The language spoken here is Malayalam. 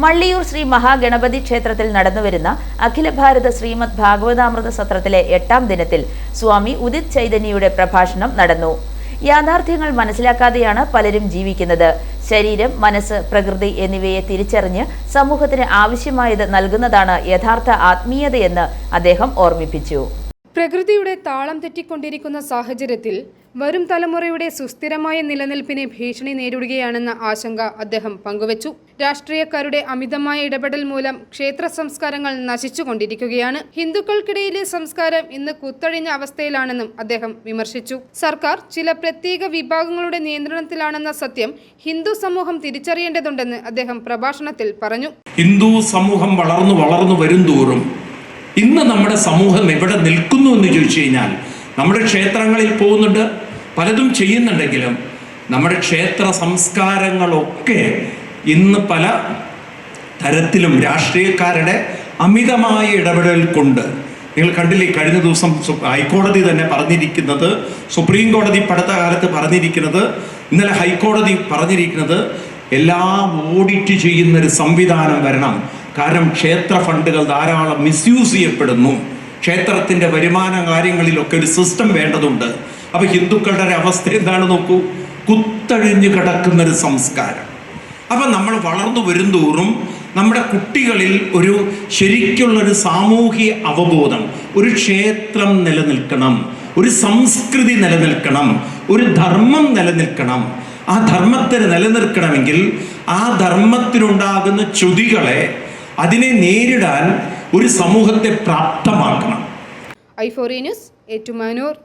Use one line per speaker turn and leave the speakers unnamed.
മള്ളിയൂർ ശ്രീ മഹാഗണപതി ക്ഷേത്രത്തിൽ നടന്നുവരുന്ന അഖില ഭാരത ശ്രീമദ് ഭാഗവതാമൃത സത്രത്തിലെ എട്ടാം ദിനത്തിൽ സ്വാമി ഉദിത് ചൈതന്യയുടെ പ്രഭാഷണം നടന്നു. യാഥാർത്ഥ്യങ്ങൾ മനസ്സിലാക്കാതെയാണ് പലരും ജീവിക്കുന്നത്. ശരീരം മനസ്സ് പ്രകൃതി എന്നിവയെ തിരിച്ചറിഞ്ഞ് സമൂഹത്തിന് ആവശ്യമായത് നൽകുന്നതാണ് യഥാർത്ഥ ആത്മീയതയെന്ന് അദ്ദേഹം ഓർമ്മിപ്പിച്ചു.
പ്രകൃതിയുടെ താളം തെറ്റിക്കൊണ്ടിരിക്കുന്ന സാഹചര്യത്തിൽ വരും തലമുറയുടെ സുസ്ഥിരമായ നിലനിൽപ്പിനെ ഭീഷണി നേരിടുകയാണെന്ന ആശങ്ക അദ്ദേഹം പങ്കുവച്ചു. രാഷ്ട്രീയക്കാരുടെ അമിതമായ ഇടപെടൽ മൂലം ക്ഷേത്ര സംസ്കാരങ്ങൾ നശിച്ചുകൊണ്ടിരിക്കുകയാണ്. ഹിന്ദുക്കൾക്കിടയിലെ സംസ്കാരം ഇന്ന് കുത്തഴിഞ്ഞ അവസ്ഥയിലാണെന്നും അദ്ദേഹം വിമർശിച്ചു. സർക്കാർ ചില പ്രത്യേക വിഭാഗങ്ങളുടെ നിയന്ത്രണത്തിലാണെന്ന സത്യം ഹിന്ദു സമൂഹം തിരിച്ചറിയേണ്ടതുണ്ടെന്ന് അദ്ദേഹം പ്രഭാഷണത്തിൽ പറഞ്ഞു.
ഹിന്ദു സമൂഹം വളർന്നു വളർന്നു വരും തോറും ഇന്ന് നമ്മുടെ സമൂഹം എവിടെ നിൽക്കുന്നു എന്ന് ചോദിച്ചു കഴിഞ്ഞാൽ നമ്മുടെ ക്ഷേത്രങ്ങളിൽ പോകുന്നുണ്ട് പലതും ചെയ്യുന്നുണ്ടെങ്കിലും നമ്മുടെ ക്ഷേത്ര സംസ്കാരങ്ങളൊക്കെ ഇന്ന് പല തരത്തിലും രാഷ്ട്രീയക്കാരുടെ അമിതമായ ഇടപെടൽ കൊണ്ട്. നിങ്ങൾ കണ്ടില്ലേ കഴിഞ്ഞ ദിവസം ഹൈക്കോടതി തന്നെ പറഞ്ഞിരിക്കുന്നത് സുപ്രീം കോടതി പടുത്ത കാലത്ത് പറഞ്ഞിരിക്കുന്നത് ഇന്നലെ ഹൈക്കോടതി പറഞ്ഞിരിക്കുന്നത് എല്ലാം ഓഡിറ്റ് ചെയ്യുന്നൊരു സംവിധാനം വരണം. കാരണം ക്ഷേത്ര ഫണ്ടുകൾ ധാരാളം മിസ്യൂസ് ചെയ്യപ്പെടുന്നു. ക്ഷേത്രത്തിന്റെ വരുമാന കാര്യങ്ങളിലൊക്കെ ഒരു സിസ്റ്റം വേണ്ടതുണ്ട്. അപ്പോൾ ഹിന്ദുക്കളുടെ ഒരു അവസ്ഥ എന്താണ് നോക്കൂ? കുത്തഴിഞ്ഞു കിടക്കുന്നൊരു സംസ്കാരം. അപ്പം നമ്മൾ വളർന്നു വരുന്തോറും നമ്മുടെ കുട്ടികളിൽ ഒരു ശരിക്കുള്ളൊരു സാമൂഹിക അവബോധം ഒരു ക്ഷേത്രം നിലനിൽക്കണം ഒരു സംസ്കൃതി നിലനിൽക്കണം ഒരു ധർമ്മം നിലനിൽക്കണം. ആ ധർമ്മത്തിന് നിലനിൽക്കണമെങ്കിൽ ആ ധർമ്മത്തിനുണ്ടാകുന്ന ചുതികളെ അതിനെ നേരിടാൻ ഒരു സമൂഹത്തെ പ്രാപ്തമാക്കണം.
ഐഫോറി ന്യൂസ് ഏറ്റുമാനൂർ.